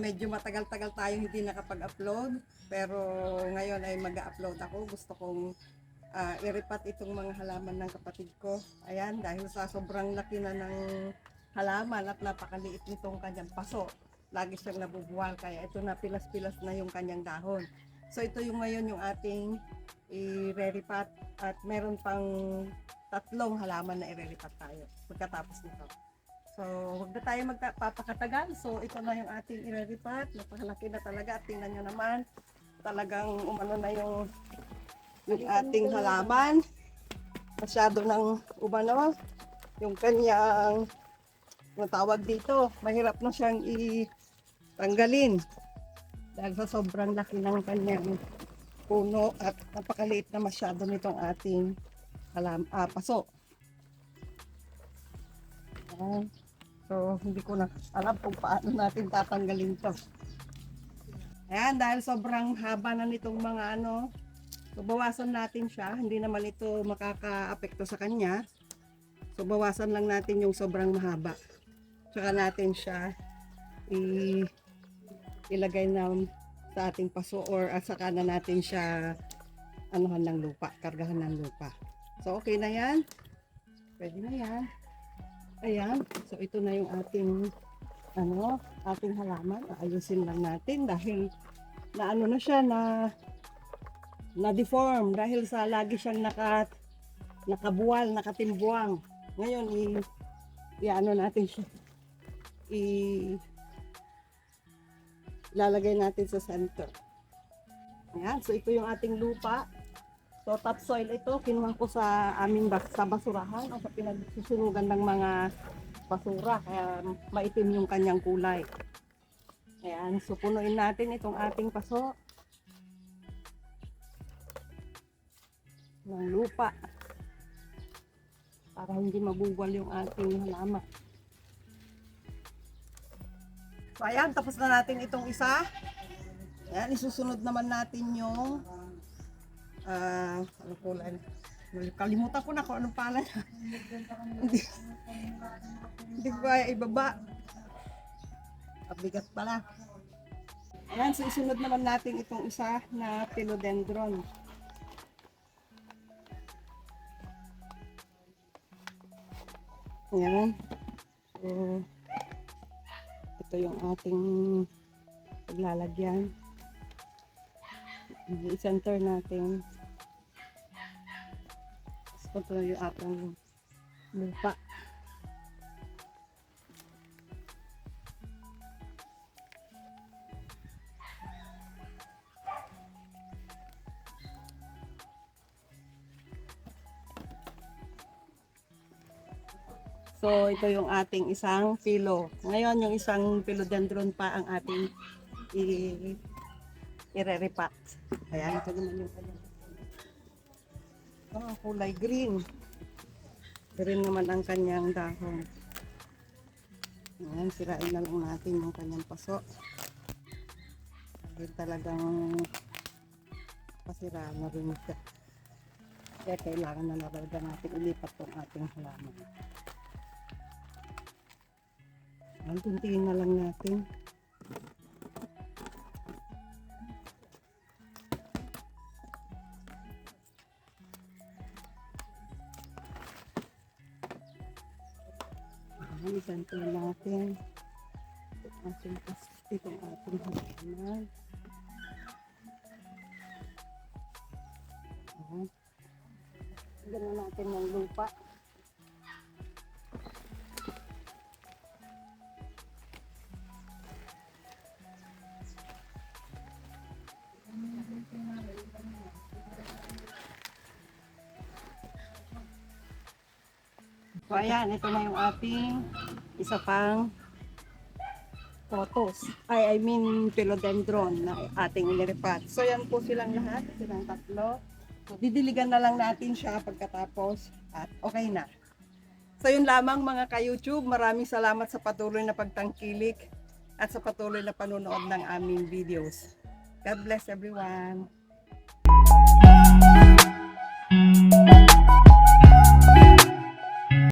medyo matagal-tagal tayo hindi nakapag-upload. Pero ngayon ay mag-upload ako. Gusto kong ah, iripat itong mga halaman ng kapatid ko. Ayan, dahil sa sobrang laki na ng halaman at napakaliit nitong kanyang paso. Lagi siyang nabubuwal, kaya ito na pilas-pilas na yung kanyang dahon. So ito yung ngayon yung ating i-reripat at meron pang tatlong halaman na i-reripat tayo pagkatapos nito. So, huwag na tayo magpapakatagal. So, ito na yung ating i-reripat. Napakalaki na talaga. At tingnan nyo naman, talagang umano na yung, yung ating halaman. Masyado ng umano. Yung kanyang, yung tawag dito, mahirap na siyang i-tanggalin. Dahil sa sobrang laki ng kanyang puno at napakaliit na masyado nitong ating halam, ah, paso. Ayan. So, hindi ko na alam kung paano natin tatanggalin to. Ayan, dahil sobrang haba na nitong mga ano, so natin siya. Hindi naman ito makaka-apekto sa kanya. So, bawasan lang natin yung sobrang mahaba. Tsaka natin siya i ilagay na sa ating paso or at saka na natin siya anuhan ng lupa, kargahan ng lupa. So, okay na yan. Pwede na yan. Ayan. So, ito na yung ating ano, ating halaman. Ayusin lang natin dahil na ano na siya na na deform dahil sa lagi siyang naka nakabuwal, nakatimbuang. Ngayon i i ano natin siya. I lalagay natin sa center. Ayan, so ito yung ating lupa. So topsoil ito, kinuha ko sa aming bas sa basurahan o sa pinagsusunugan ng mga basura kaya maitim yung kanyang kulay. Ayan, so punuin natin itong ating paso ng lupa para hindi mabuwal yung ating halaman. So ayan, tapos na natin itong isa. Ayan, isusunod naman natin yung ah, ano kulay? Kalimutan ko na kung anong pala niya. hindi, ko kaya ibaba. Mabigat pala. Ayan, so isunod naman natin itong isa na philodendron. Ayan. So, ito yung ating paglalagyan. I-center natin. Tapos ito yung ating lupa. So, ito yung ating isang pilo. Ngayon, yung isang philodendron pa ang ating ireripat. Ayan, ito naman yung kanyang. Oh, kulay green. Green naman ang kanyang dahon. Ayan, sirain na lang natin yung kanyang paso. Dahil talagang pasira na rin siya. Kaya kailangan na talaga natin ilipat tong ating halaman. Ayan, tuntiin na lang natin. Ayan, isanto natin. Ating pas- itong ating halaman. Ayan. Ganun natin ng lupa. So ayan, ito na yung ating isa pang photos. Ay, I mean philodendron na ating iniripat. So yan po silang lahat, silang tatlo. So didiligan na lang natin siya pagkatapos at okay na. So yun lamang mga ka-YouTube, maraming salamat sa patuloy na pagtangkilik at sa patuloy na panonood ng aming videos. God bless everyone.